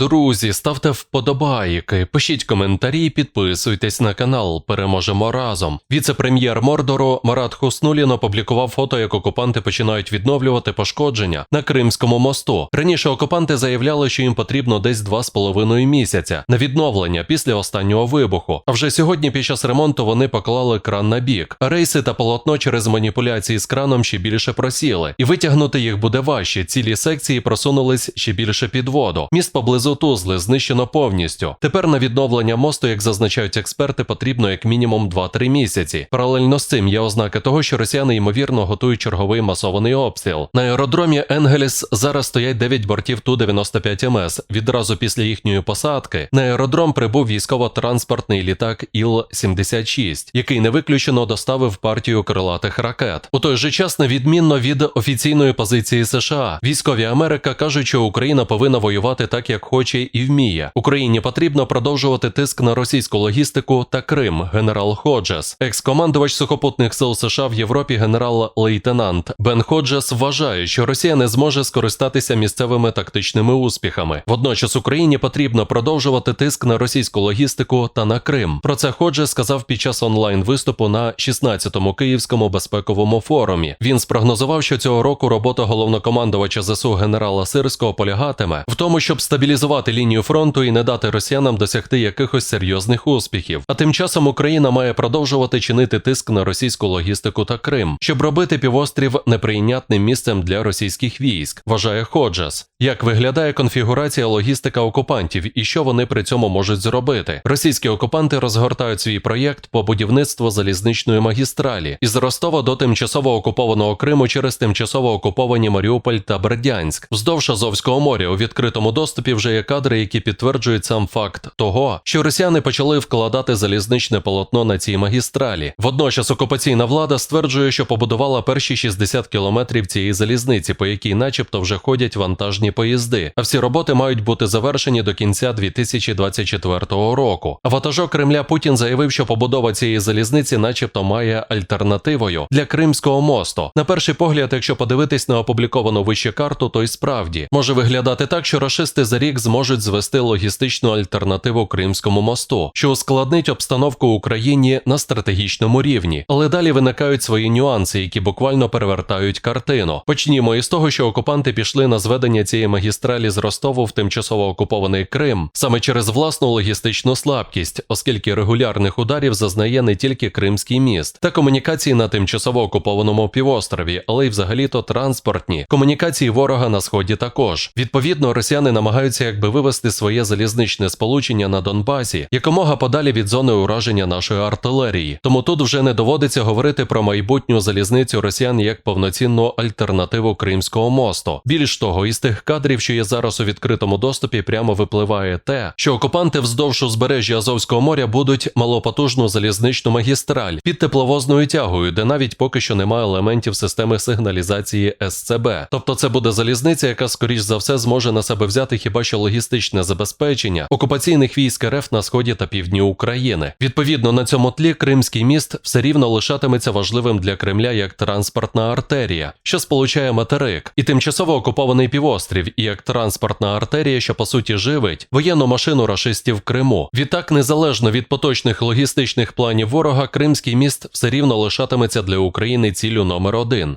Друзі, ставте вподобайки, пишіть коментарі, підписуйтесь на канал. Переможемо разом. Віце-прем'єр Мордору Марат Хуснулін опублікував фото, як окупанти починають відновлювати пошкодження на Кримському мосту. Раніше окупанти заявляли, що їм потрібно десь 2,5 місяця на відновлення після останнього вибуху. А вже сьогодні, під час ремонту, вони поклали кран на бік. Рейси та полотно через маніпуляції з краном ще більше просіли, і витягнути їх буде важче. Цілі секції просунулись ще більше під воду. Міст поблизу Тузли знищено повністю. Тепер на відновлення мосту, як зазначають експерти, потрібно як мінімум 2-3 місяці. Паралельно з цим є ознаки того, що росіяни ймовірно готують черговий масований обстріл. На аеродромі Енгеліс зараз стоять 9 бортів Ту-95 МС. Відразу після їхньої посадки на аеродром прибув військово-транспортний літак Іл-76, який не виключено доставив партію крилатих ракет. У той же час, невідмінно від офіційної позиції США, військові Америка кажуть, що Україна повинна воювати так, як хоче і вміє. Україні потрібно продовжувати тиск на російську логістику та Крим. Генерал Ходжес, екс-командувач сухопутних сил США в Європі, генерал-лейтенант Бен Ходжес вважає, що Росія не зможе скористатися місцевими тактичними успіхами. Водночас Україні потрібно продовжувати тиск на російську логістику та на Крим. Про це Ходжес сказав під час онлайн виступу на 16-му Київському безпековому форумі. Він спрогнозував, що цього року робота головнокомандувача ЗСУ генерала Сирського полягатиме в тому, щоб стабілізувати лінію фронту і не дати росіянам досягти якихось серйозних успіхів. А тим часом Україна має продовжувати чинити тиск на російську логістику та Крим, щоб робити півострів неприйнятним місцем для російських військ, вважає Ходжес. Як виглядає конфігурація логістика окупантів і що вони при цьому можуть зробити? Російські окупанти розгортають свій проєкт по будівництву залізничної магістралі із Ростова до тимчасово окупованого Криму через тимчасово окуповані Маріуполь та Бердянськ. Вздовж Азовського моря у відкритому доступі вже є кадри, які підтверджують сам факт того, що росіяни почали вкладати залізничне полотно на цій магістралі. Водночас окупаційна влада стверджує, що побудувала перші 60 кілометрів цієї залізниці, по якій, начебто, вже ходять вантажні поїзди. А всі роботи мають бути завершені до кінця 2024 року. Ватажок Кремля Путін заявив, що побудова цієї залізниці, начебто, має альтернативою для Кримського мосту. На перший погляд, якщо подивитись на опубліковану вище карту, то й справді може виглядати так, що рашисти за рік зможуть звести логістичну альтернативу Кримському мосту, що ускладнить обстановку Україні на стратегічному рівні. Але далі виникають свої нюанси, які буквально перевертають картину. Почнімо із того, що окупанти пішли на зведення цієї магістралі з Ростову в тимчасово окупований Крим саме через власну логістичну слабкість, оскільки регулярних ударів зазнає не тільки Кримський міст та комунікації на тимчасово окупованому півострові, але й взагалі-то транспортні комунікації ворога на сході також. Відповідно, росіяни намагаються якби вивести своє залізничне сполучення на Донбасі якомога подалі від зони ураження нашої артилерії. Тому тут вже не доводиться говорити про майбутню залізницю росіян як повноцінну альтернативу Кримського мосту. Більш того, із тих кадрів, що є зараз у відкритому доступі, прямо випливає те, що окупанти вздовж узбережжя Азовського моря будуть малопотужну залізничну магістраль під тепловозною тягою, де навіть поки що немає елементів системи сигналізації СЦБ. Тобто це буде залізниця, яка скоріш за все зможе на себе взяти хіба що логістичне забезпечення окупаційних військ РФ на сході та півдні України. Відповідно на цьому тлі Кримський міст все рівно лишатиметься важливим для Кремля як транспортна артерія, що сполучає материк, і тимчасово окупований півострів, і як транспортна артерія, що по суті живить воєнну машину рашистів в Криму. Відтак, незалежно від поточних логістичних планів ворога, Кримський міст все рівно лишатиметься для України цілю номер один.